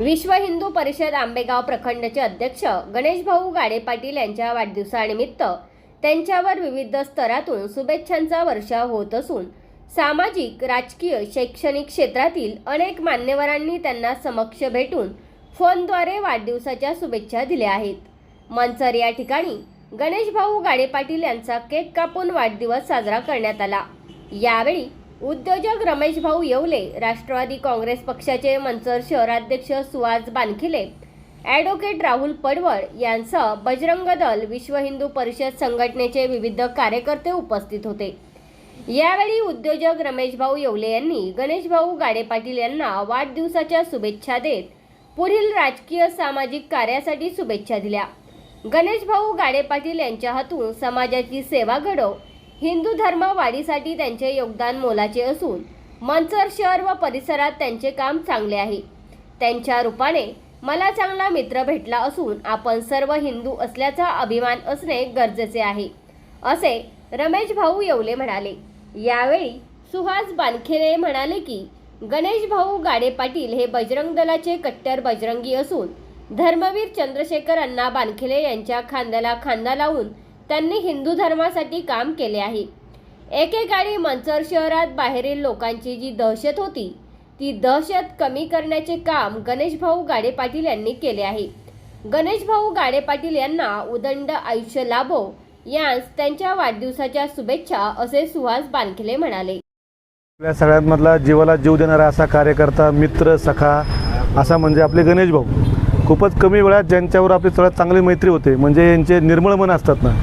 विश्व हिंदू परिषद आंबेगाव प्रखंडचे अध्यक्ष गणेश भाऊ गाडे पाटील यांच्या वाढदिवसानिमित्त त्यांच्यावर विविध स्तरातून शुभेच्छांचा वर्षाव होत असून सामाजिक राजकीय शैक्षणिक क्षेत्रातील अनेक मान्यवरांनी त्यांना समक्ष भेटून फोनद्वारे वाढदिवसाच्या शुभेच्छा दिल्या आहेत. मंचर या ठिकाणी गणेश भाऊ गाडे पाटील यांचा केक कापून वाढदिवस साजरा करण्यात आला. यावेळी उद्योजक रमेश भाऊ येवले राष्ट्रवादी काँग्रेस पक्षाचे मंचर शहराध्यक्ष सुहास बानखिले ॲडव्होकेट राहुल पडवळ यांसह बजरंग दल विश्व हिंदू परिषद संघटनेचे विविध कार्यकर्ते उपस्थित होते. यावेळी उद्योजक रमेश भाऊ येवले यांनी गणेश भाऊ गाडे पाटील यांना वाढदिवसाच्या शुभेच्छा देत पुढील राजकीय सामाजिक कार्यासाठी शुभेच्छा दिल्या. गणेश भाऊ गाडे पाटील यांच्या हातून समाजाची सेवा घडव हिंदू धर्म वाढीसाठी त्यांचे योगदान मोलाचे असून मंचर शहर व परिसरात त्यांचे काम चांगले आहे. त्यांच्या रूपाने मला चांगला मित्र भेटला असून आपण सर्व हिंदू असल्याचा अभिमान असणे गरजेचे आहे असे रमेश भाऊ येवले म्हणाले. यावेळी सुहास बानखेरे म्हणाले की गणेश भाऊ गाडे पाटील हे बजरंग दलाचे कट्टर बजरंगी असून धर्मवीर चंद्रशेखर अण्णा बानखेले यांच्या खांद्याला खांदा लावून त्यांनी हिंदू धर्मासाठी काम केले आहे. एकेकाळी मंचर शहरात बाहेरील लोकांची जी दहशत होती ती दहशत कमी करण्याचे काम गणेश भाऊ गाडे पाटील यांनी केले आहे. गणेश भाऊ गाडे पाटील यांना उदंड आयुष्य लाभो यास त्यांच्या वाढदिवसाच्या शुभेच्छा असे सुहास बानखले म्हणाले. आपल्या सगळ्यांमधला जीवाला जीव देणारा असा कार्यकर्ता मित्र सखा असा म्हणजे आपले गणेश भाऊ. खूपच कमी वेळात ज्यांच्यावर आपली सगळ्यात चांगली मैत्री होते म्हणजे यांचे निर्मळ मन असतात ना.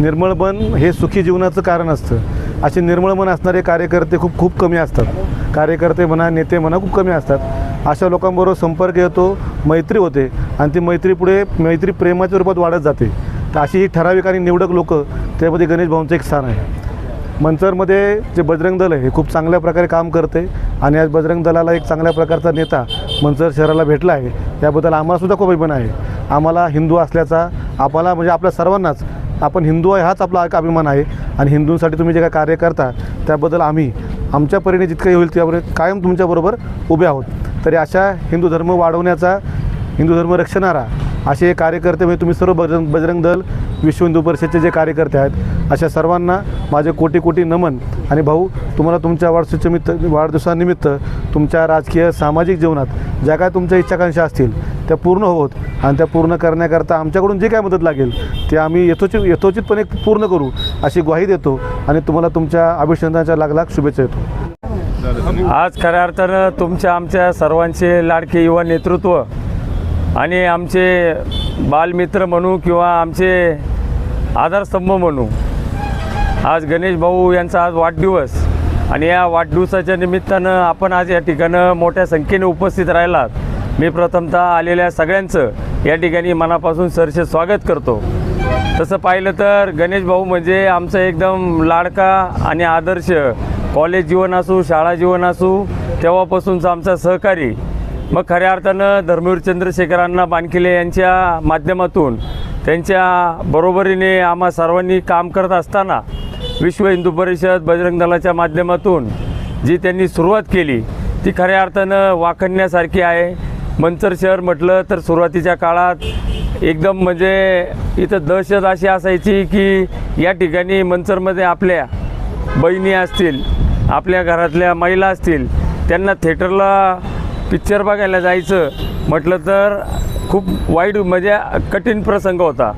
निर्मळ मन हे सुखी जीवनाचं कारण असतं. असे निर्मळ मन असणारे कार्यकर्ते खूप खूप कमी असतात. कार्यकर्ते म्हणा नेते म्हणा खूप कमी असतात. अशा लोकांबरोबर संपर्क येतो मैत्री होते आणि ती मैत्री पुढे मैत्री प्रेमाच्या रूपात वाढत जाते. तर अशी ही ठराविक आणि निवडक लोक त्यामध्ये गणेश भाऊंचं एक स्थान आहे. मंचरमध्ये जे बजरंग दल आहे हे खूप चांगल्या प्रकारे काम करते आणि आज बजरंग दलाला एक चांगल्या प्रकारचा नेता मंचर शहराला भेटला आहे. त्याबद्दल आम्हालासुद्धा खूप अभिमान आहे. आम्हाला हिंदू असल्याचा आम्हाला म्हणजे आपल्या सर्वांनाच आपण हिंदू आहे हाच आपला एक अभिमान आहे. आणि हिंदूंसाठी तुम्ही जे काय कार्य करता त्याबद्दल आम्ही आमच्या परीने जितकंही होईल त्यावर कायम तुमच्याबरोबर उभे आहोत. तरी अशा हिंदू धर्म वाढवण्याचा हिंदू धर्म रक्षणारा असे कार्यकर्ते म्हणजे तुम्ही सर्व बजरंग बजरंग दल विश्व हिंदू परिषदचे जे कार्यकर्ते आहेत अशा सर्वांना माझे कोटी कोटी नमन. आणि भाऊ तुम्हाला तुमच्या वाढदिवसानिमित्त वाढदिवसानिमित्त तुमच्या राजकीय सामाजिक जीवनात ज्या काय तुमच्या इच्छाकांक्षा असतील त्या पूर्ण होत. आणि त्या पूर्ण करण्याकरता आमच्याकडून जे काय मदत लागेल ते आम्ही यथोचित यथोचितपणे पूर्ण करू अशी ग्वाही देतो. आणि तुम्हाला तुमच्या अभिषेकांच्या लाख लाख शुभेच्छा देतो. आज खऱ्या अर्थानं तुमच्या आमच्या सर्वांचे लाडके युवा नेतृत्व आणि आमचे बालमित्र म्हणू किंवा आमचे आधारस्तंभ म्हणू आज गणेश भाऊ यांचा आज वाढदिवस आणि या वाढदिवसाच्या निमित्तानं आपण आज या ठिकाणं मोठ्या संख्येने उपस्थित राहिलात. मी प्रथमतः आलेल्या सगळ्यांचं या ठिकाणी मनापासून सरसे स्वागत करतो. तसं पाहिलं तर गणेश भाऊ म्हणजे आमचं एकदम लाडका आणि आदर्श कॉलेज जीवन असू शाळा जीवन असू तेव्हापासूनचा आमचा सहकारी मग खऱ्या अर्थानं धर्मवीर चंद्रशेखरांना बानखिले यांच्या माध्यमातून त्यांच्या बरोबरीने आम्हा सर्वांनी काम करत असताना विश्व हिंदू परिषद बजरंग दलाच्या माध्यमातून जी त्यांनी सुरुवात केली ती खऱ्या अर्थानं वाखणण्यासारखी आहे. मंचर शहर म्हटलं तर सुरुवातीच्या काळात एकदम म्हणजे इथं दहशत अशी असायची की या ठिकाणी मंचरमध्ये आपल्या बहिणी असतील आपल्या घरातल्या महिला असतील त्यांना थिएटरला पिक्चर बघायला जायचं म्हटलं तर खूप वाईट म्हणजे कठीण प्रसंग होता.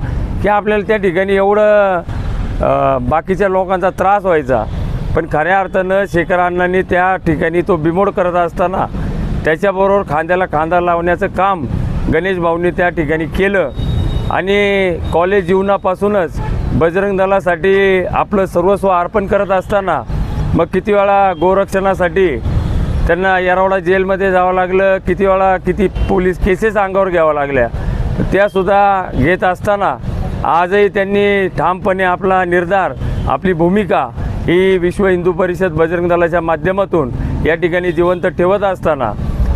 की आपल्याला त्या ठिकाणी एवढं बाकीच्या लोकांचा त्रास व्हायचा. पण खऱ्या अर्थानं शेखर अण्णांनी त्या ठिकाणी तो बिमोड करत असताना त्याच्याबरोबर खांद्याला खांदा लावण्याचं काम गणेश भाऊंनी त्या ठिकाणी केलं. आणि कॉलेज जीवनापासूनच बजरंग दलासाठी आपलं सर्वस्व अर्पण करत असताना मग किती वेळा गोरक्षणासाठी त्यांना येरवडा जेलमध्ये जावं लागलं किती वेळा किती पोलीस केसेस अंगावर घ्यावं लागल्या. त्यासुद्धा घेत असताना आजही त्यांनी ठामपणे आपला निर्धार आपली भूमिका ही विश्व हिंदू परिषद बजरंग दलाच्या माध्यमातून या ठिकाणी जिवंत ठेवत असताना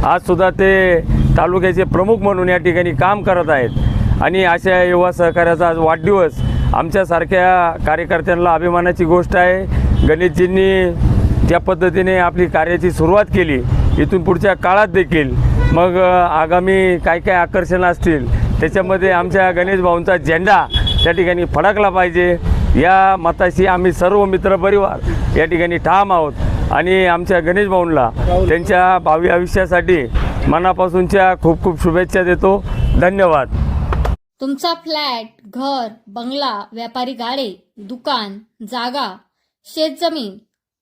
आजसुद्धा ते तालुक्याचे प्रमुख म्हणून या ठिकाणी काम करत आहेत. आणि अशा युवा सहकार्याचा आज वाढदिवस आमच्यासारख्या कार्यकर्त्यांना अभिमानाची गोष्ट आहे. गणेशजींनी त्या पद्धतीने आपली कार्याची सुरुवात केली. इथून पुढच्या काळात देखील. मग आगामी काय काय आकर्षण असतील त्याच्यामध्ये आमच्या गणेश भाऊंचा झेंडा त्या ठिकाणी फडकला पाहिजे. या मताशी आम्ही सर्व मित्र परिवार या ठिकाणी ठाम आहोत. आणि आमच्या गणेश भाऊंना त्यांच्या भावी आयुष्यासाठी मनापासूनच्या खूप खूप शुभेच्छा देतो. धन्यवाद. तुमचा फ्लॅट घर बंगला व्यापारी गाडे दुकान जागा शेतजमीन